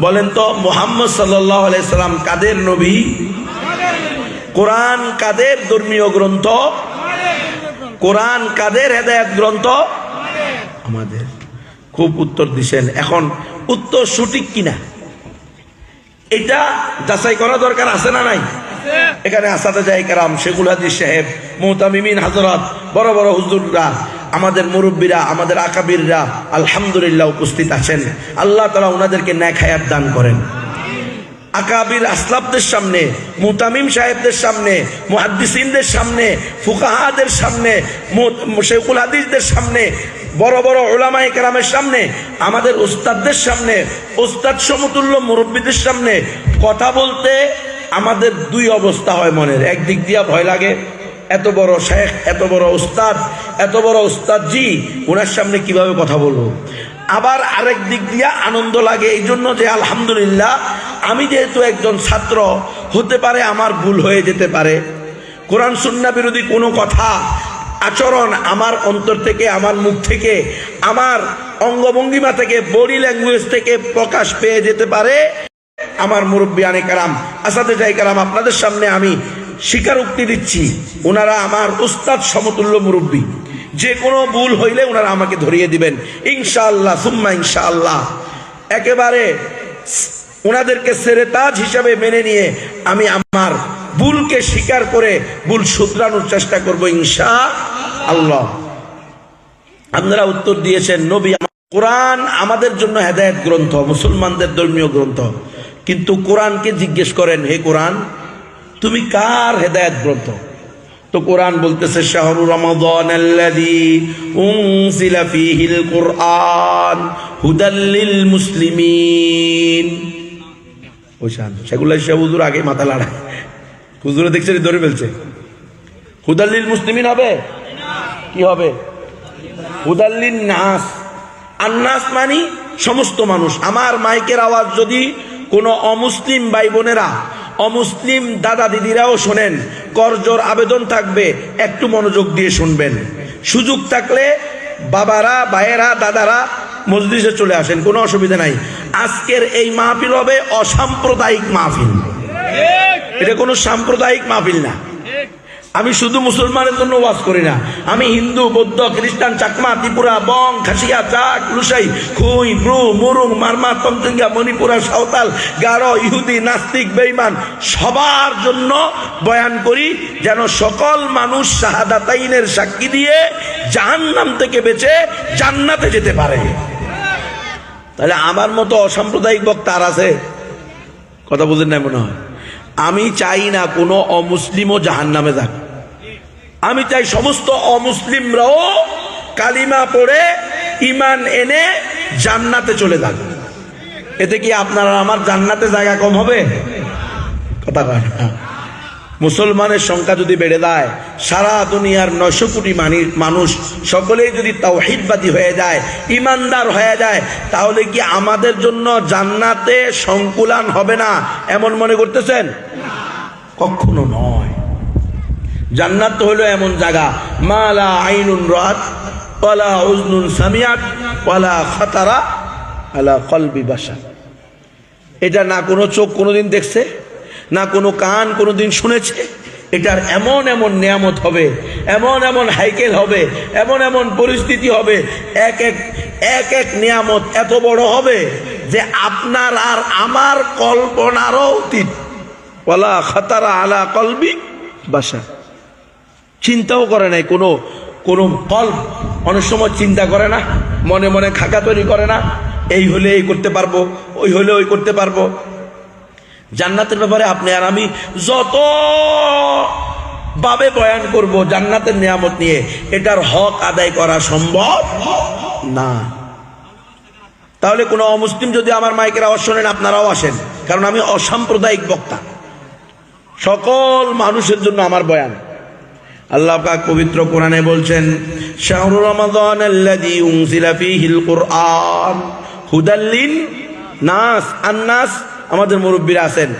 বলেন তো, মোহাম্মদ আলাইসাল্লাম কাদের নবী? কোরআন কাদের ধর্মীয় গ্রন্থ? কোরআন কাদের হেদায়াত গ্রন্থ? আমাদের। খুব উত্তর দিছেন। এখন উত্তর সঠিক কিনা? এটা যাচাই করা দরকার আছে না নাই? এখানে আসাদা কারাম, শেখুল হাদিস সাহেব, মোহতামিমিন হাজরত, বড় বড় হুজুররা আমাদের মুরব্বীরা, আমাদের আকাবিররা আলহামদুলিল্লাহ উপস্থিত আছেন। আল্লাহ তালা ওনাদেরকে ন্যাক হায়াত দান করেন। আকাবির আসলাফদের সামনে, মুতামিম সাহেবদের সামনে, মুহাদ্দিসিনদের সামনে, ফুকাহাদের সামনে শেখুল হাদিসদের সামনে, বড় বড় ওলামাই কেরামের সামনে, আমাদের উস্তাদদের সামনে, উস্তাদ সমতুল্য মুরব্বীদের সামনে কথা বলতে আমাদের দুই অবস্থা হয় মনের। একদিক দিয়া ভয় লাগে এত বড় শেখ, এত বড় উস্তাদ, এত বড় উস্তাদ জি ওনার সামনে কীভাবে কথা বলব? আবার আরেক দিক দিয়া আনন্দ লাগে এই জন্য যে আলহামদুলিল্লাহ, আমি যেহেতু একজন ছাত্র, হতে পারে আমার ভুল হয়ে যেতে পারে। কোরআন সুন্না বিরোধী কোনো কথা, আচরণ আমার অন্তর থেকে, আমার মুখ থেকে, আমার অঙ্গভঙ্গিমা থেকে, বডি ল্যাঙ্গুয়েজ থেকে প্রকাশ পেয়ে যেতে পারে। আমার মুরব্বী আনে কারাম, আসাদে যাই কারাম, আপনাদের সামনে আমি স্বীকারোক্তি দিচ্ছি ওনারা আমার উস্তাদ সমতুল্য মুরব্বী। যে কোনো ভুল হইলে ওনারা আমাকে ধরিয়ে দিবেন। ইনশাআল্লাহ, সুম্মা ইনশাআল্লাহ। একেবারে ওনাদেরকে সেরেতাজ হিসাবে মেনে নিয়ে আমি আমার ভুলকে স্বীকার করে ভুল শুধরানোর চেষ্টা করব ইনশা আল্লাহ আপনারা উত্তর দিয়েছেন, নবী কোরআন আমাদের জন্য হেদায়েত গ্রন্থ, মুসলমানদের ধর্মীয় গ্রন্থ। কিন্তু কোরআনকে জিজ্ঞেস করেন, হে কোরআন তুমি কার হেদায়েত গ্রন্থ? তো কোরআন বলতেছে, শাহরু রমাদান আল্লাযী উনজিলা ফীহিল কুরআন হুদাল্লিল মুসলিমিন। ওই শান, সেগুলো সে হুজুর আগে মাথা লাড়ায়। হুজুরে দেখছে ধরে ফেলছে। হুদাল্লিল মুসলিমিন হবে? কি হবে? হুদাল্লিন নাস। আন্নাস মানি সমস্ত মানুষ। আমার মাইকের আওয়াজ যদি কোনো অমুসলিম ভাই বোনেরা অমুসলিম দাদা দিদিরাও শোনেন, করজোর আবেদন থাকবে, একটু মনোযোগ দিয়ে শুনবেন। সুযোগ থাকলে বাবারা, ভাইয়েরা, দাদারা মসজিদে চলে আসেন, কোনো অসুবিধা নাই। আজকের এই মাহফিল হবে অসাম্প্রদায়িক মাহফিল। এটা কোনো সাম্প্রদায়িক মাহফিল না। আমি শুধু মুসলমানের জন্য ওয়াজ করি না। আমি হিন্দু, বৌদ্ধ, খ্রিস্টান, চাকমা, ত্রিপুরা, বং, খাসিয়া, চাক লুসাই খুই ব্রু মুরুং, মারমা, তমচুঙ্গা, মণিপুরা, সাঁওতাল, গারো, ইহুদি, নাস্তিক বেইমান সবার জন্য বয়ান করি যেন সকল মানুষ শাহাদাতাইনের সাক্ষী দিয়ে জাহান্নাম থেকে বেঁচে জান্নাতে যেতে পারে। তাহলে আমার মতো অসাম্প্রদায়িক বক্তা আর আছে? কথা বুঝেন না মনে হয়? আমি চাই না কোনো অমুসলিমও জাহান নামে যাক। আমি চাই সমস্ত অমুসলিমরাও কালিমা পড়ে ইমান এনে জান্নাতে চলে যাক। এতে কি আপনারা আমার জান্নাতে জায়গা কম হবে? কথা কয় না। মুসলমানের সংখ্যা যদি বেড়ে যায়, সারা দুনিয়ার নয়শো কোটি মানি- মানুষ সকলেই যদি তাওহিদবাদী হয়ে যায়, ইমানদার হয়ে যায়, তাহলে কি আমাদের জন্য জান্নাতে সংকুলান হবে না এমন মনে করতেছেন? কখনো নয়। জান্নাত তো হলো এমন জায়গা মালা আইনুন রাত ওয়ালা উজনুন সামিয়াত ওয়ালা খাতারা আলা কলবি বাসা এটা না কোনো চোখ কোনোদিন দেখছে? না কোনো কান কোনোদিন শুনেছে? এটার এমন এমন নিয়ামত হবে, এমন এমন হাইকেল হবে, এমন এমন পরিস্থিতি হবে, এক এক এক এক নিয়ামত এত বড় হবে যে আপনার আর আমার কল্পনারও অতীত। ওলা খাতারা আলা কলবি বাসা চিন্তাও করে নাই, কোনো কোনো কল অনেক সময় চিন্তা করে না, মনে মনে খাকা তৈরি করে না, এই হলে এই করতে পারব, ওই হলে ওই করতে পারব। জান্নাতের ব্যাপারে আপনি আর আমি যত ভাবে বয়ান করব জান্নাতের নিয়ামত নিয়ে, এটার হক আদায় করা সম্ভব না। তাহলে কোনো অমুসলিম যদি আমার মাইকের আওয়াজ শোনেন, আপনারাও আসেন, কারণ আমি অসাম্প্রদায়িক বক্তা। সকল মানুষের জন্য আমার বয়ান। আল্লাহ পবিত্র কোরআনে বলছেন শাহরুর রমাদান আল্লাযী উনজিলা ফীহিল কুরআন হুদাল্লিন নাস আন্নাস আমাদের মুরব্বীরা আছেন।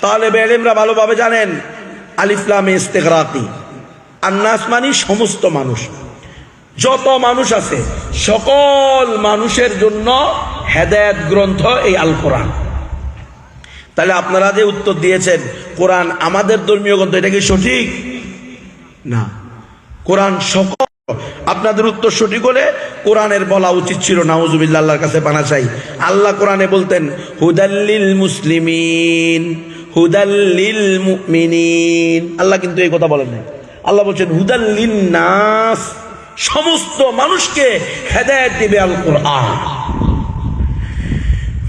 তালেবে ইলমরা ভালোভাবে জানেন আলিফলামে ইস্তেগরাকি। আন্নাস মানে সমস্ত মানুষ। যত মানুষ আছে, সকল মানুষের জন্য হেদায়েত গ্রন্থ এই আল কোরআন তাহলে আপনারা যে উত্তর দিয়েছেন, কোরআন আমাদের ধর্মীয় গ্রন্থ, এটা কি সঠিক? না। কোরআন সকল আপনাদের উত্তর সঠিক হলে কোরআনের বলা উচিত ছিল নাউজুবিল্লা আল্লাহর কাছে পানা চাই। আল্লাহ কোরআনে বলতেন হুদাল্লিল মুসলিমিন হুদাল্লিল মুমিনিন। আল্লাহ কিন্তু এই কথা বলেন আল্লাহ বলছেন হুদাল্লিন নাস, সমস্ত মানুষকে হেদায়েত দিবে আল কোরআন।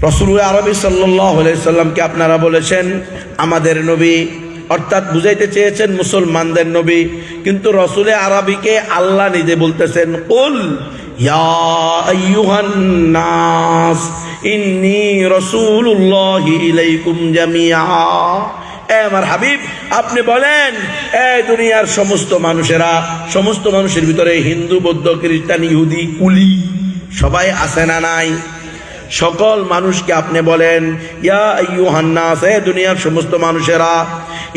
রসুল আরবি সাল্লাহ সাল্লামকে আপনারা বলেছেন, আমাদের নবী অর্থাৎ বুঝাইতে চেয়েছেন মুসলমানদের নবী, কিন্তু রসুলে আরবিকে আল্লাহ নিজে বলতেছেন, কুল আমার হাবিব, আপনি বলেন, এ দুনিয়ার সমস্ত মানুষেরা, সমস্ত মানুষের ভিতরে হিন্দু, বৌদ্ধ, খ্রিস্টান, ইহুদি কুলি সবাই আছে না নাই? সকল মানুষকে আপনি বলেন, ইয়া আইয়ুহান্নাস হে দুনিয়ার সমস্ত মানুষেরা,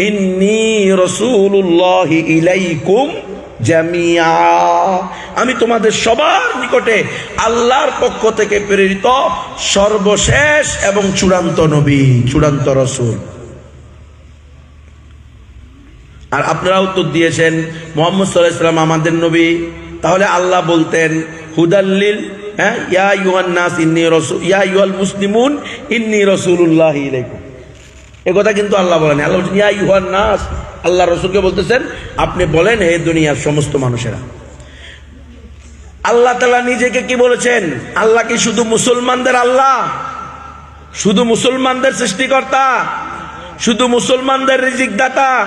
ইন্নী রাসূলুল্লাহি ইলাইকুম জামিয়া আমি তোমাদের সবার নিকটে আল্লাহর পক্ষ থেকে প্রেরিত সর্বশেষ এবং চূড়ান্ত নবী, চূড়ান্ত রসুল। আর আপনারা উত্তর দিয়েছেন, মোহাম্মদ সাল্লাহ ইসলাম আমাদের নবী। তাহলে আল্লাহ বলতেন হুদাল্লিল হ্যাঁ ইয়া মুসলিমুন ইন্নি কিন্তু আল্লাহ বলেন। আল্লাহ ইয়া আল্লাহ আপনি বলেন হে দুনিয়ার সমস্ত মানুষেরা। আল্লাহ তালা নিজেকে কি বলেছেন? আল্লাহ কি শুধু মুসলমানদের আল্লাহ? শুধু মুসলমানদের সৃষ্টিকর্তা? শুধু মুসলমানদের রিজিক দাতা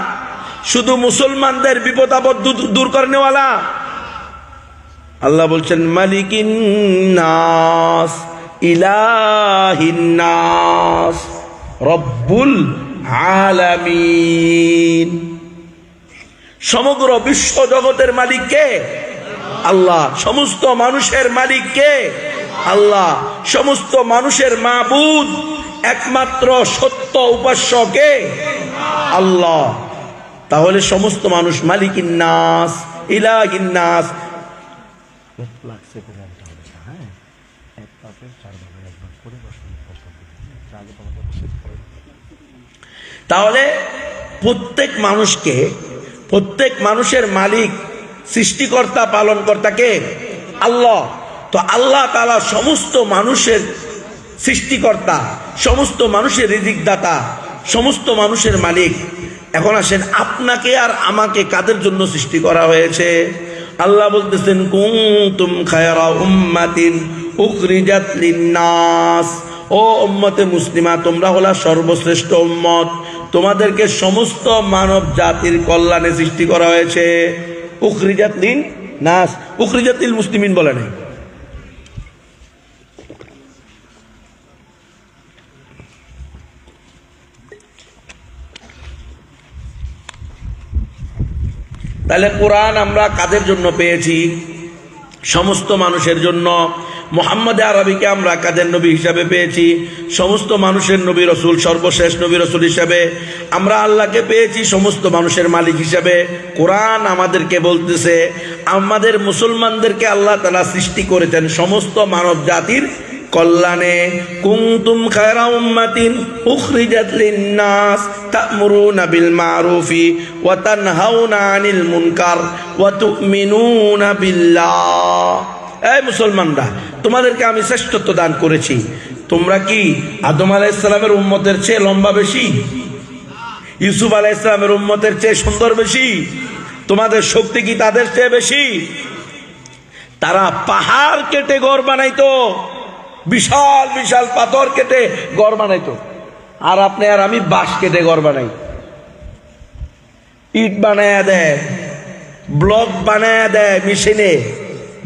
শুধু মুসলমানদের বিপদ আপদ দূর- দূর করে নেওয়ালা আল্লাহ বলছেন, মালিকিন নাস, ইলাহিন নাস, রব্বুল আলামিন। সমগ্র বিশ্ব জগতের মালিক কে? আল্লাহ। সমস্ত মানুষের মালিক কে? আল্লাহ। সমস্ত মানুষের মাবুদ একমাত্র সত্য উপাস্য কে? আল্লাহ। তাহলে সমস্ত মানুষ মালিকিন নাস ইলাহিন নাস তাহলে প্রত্যেক মানুষকে, প্রত্যেক মানুষের মালিক, সৃষ্টিকর্তা পালনকর্তাকে আল্লাহ। তো আল্লাহ তালা সমস্ত মানুষের সৃষ্টিকর্তা, সমস্ত মানুষের রিজিক দাতা সমস্ত মানুষের মালিক। এখন আসেন, আপনাকে আর আমাকে কাদের জন্য সৃষ্টি করা হয়েছে? আল্লাহ বলতেছেন, কুনতুম খায়রা উম্মাতিন উখরিজাত ও উম্মতে মুসলিমা, তোমরা হলো সর্বশ্রেষ্ঠ উম্মত। তোমাদেরকে সমস্ত মানব জাতির কল্যাণে সৃষ্টি করা হয়েছে। উখরিজাত নাস উখরিজাতিল মুসলিমিন বলে নাই। তাহলে কোরআন আমরা কাদের জন্য পেয়েছি? সমস্ত মানুষের জন্য। মোহাম্মদ আরবিকে আমরা কাদের নবী হিসাবে পেয়েছি? সমস্ত মানুষের নবী রসুল, সর্বশেষ নবী রসুল হিসাবে। আমরা আল্লাহকে পেয়েছি সমস্ত মানুষের মালিক হিসাবে। কোরআন আমাদেরকে বলতেছে, আমাদের মুসলমানদেরকে আল্লাহ তালা সৃষ্টি করেছেন সমস্ত মানব জাতির কল্যাণে কুনতুম খায়রা উম্মাতিন উখরিজাত লিন-নাস তা'মুরুনা বিল মা'রুফি ওয়া তানহাউনা আনিল মুনকার ওয়া তু'মিনুনা বিল্লাহ। এই মুসলমানরা, তোমাদেরকে আমি শ্রেষ্ঠত্ব দান করেছি। তোমরা কি আদম আলাইহিস সালামের উম্মতের চেয়ে লম্বা বেশি? ইউসুফ আলাইহিস সালামের উম্মতের চেয়ে সুন্দর বেশি? তোমাদের শক্তি কি তাদের চেয়ে বেশি? তারা পাহাড় কেটে ঘর বানাইতো। বিশাল বিশাল পাথর কেটে ঘর বানাইতো। আর আপনি আর আমি বাঁশ কেটে ঘর বানাই। ইট বানায়া দেয়, ব্লক বানায় দেয় মেশিনে,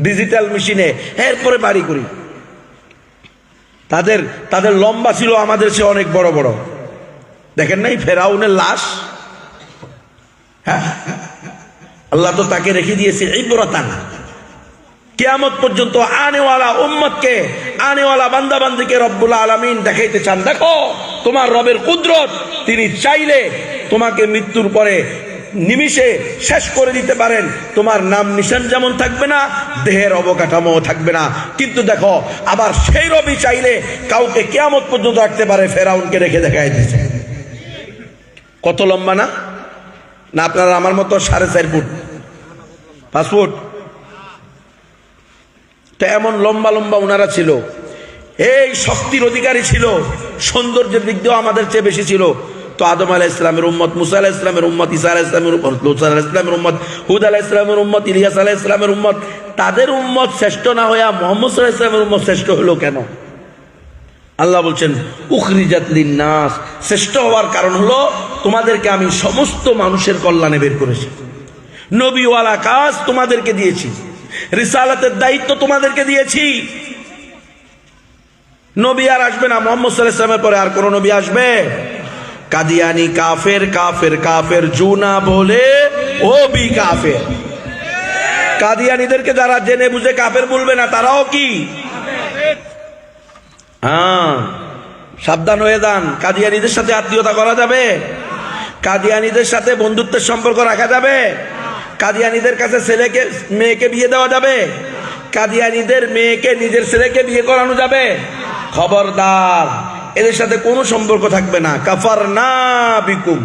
ডিজিটাল মেশিনে, এরপরে বাড়ি করি। তাদের তাদের লম্বা ছিল, আমাদের সে অনেক বড় বড়। দেখেন নাই, ফেরাউনের লাশ? হ্যাঁ? আল্লাহ তো তাকে রেখে দিয়েছে এই বরাতান কিয়ামত পর্যন্ত আনেওয়ালা উম্মতকে, আনেওয়ালা বান্দাবান্দিকে রব্বুল আলমিন দেখাইতে চান। দেখো, তোমার রবের কুদরত, তিনি চাইলে তোমাকে মৃত্যুর পরে নিমিষে শেষ করে দিতে পারেন। তোমার নাম নিশান যেমন থাকবে না, দেহের অবকাঠামো থাকবে না। কিন্তু দেখো, আবার সেই রবি চাইলে কাউকে কেয়ামত পর্যন্ত রাখতে পারে, ফেরাউনকে রেখে দেখাই দিচ্ছে কত লম্বা না? না, আপনারা আমার মতো সাড়ে চার ফুট, পাঁচ ফুট? তো এমন লম্বা লম্বা ওনারা ছিল। এই শক্তির অধিকারী ছিল, সৌন্দর্যের দিক দিয়েও আমাদের চেয়ে বেশি ছিল। তো আদম আলাহ ইসলামের উম্মত, মুসা আলাহ ইসলামের উম্মত ইসা আলাহ ইসলামের উম্মত লুসা আলাহ ইসলামের উম্মত, হুদ আলাহ ইসলামের উম্মত, ইলিয়াস আলাহ ইসলামের উম্মত, তাদের উম্মত শ্রেষ্ঠ না হইয়া মোহাম্মদ সাল্লাহ ইসলামের উম্মত শ্রেষ্ঠ হলো কেন? আল্লাহ বলছেন, উখরিজাত নাস শ্রেষ্ঠ হওয়ার কারণ হলো তোমাদেরকে আমি সমস্ত মানুষের কল্যাণে বের করেছি। নবীওয়ালা কাজ তোমাদেরকে দিয়েছি। রিসালাতের দায়িত্ব তোমাদেরকে দিয়েছি। নবী আর আসবে না, মোহাম্মদ সাল্লাহ ইসলামের পরে আর কোন নবী আসবে। কাদিয়ানি কাফের কাফের কাফের, জুনা বলে ও বি কাফের। কাদিয়ানিদেরকে যারা জেনে বুঝে কাফের বলবে না, তারাও কি? হ্যাঁ সাবধান হয়ে যান। কাদিয়ানিদের সাথে আত্মীয়তা করা যাবে। কাদিয়ানিদের সাথে বন্ধুত্বের সম্পর্ক রাখা যাবে। কাদিয়ানিদের কাছে ছেলেকে, মেয়েকে বিয়ে দেওয়া যাবে? কাদিয়ানিদের মেয়েকে নিজের ছেলেকে বিয়ে করানো যাবে? খবরদার, এদের সাথে কোনো সম্পর্ক থাকবে না। কাফার না বিকুম।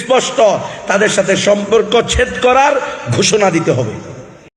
স্পষ্ট, তাদের সাথে সম্পর্ক ছেদ করার ঘোষণা দিতে হবে।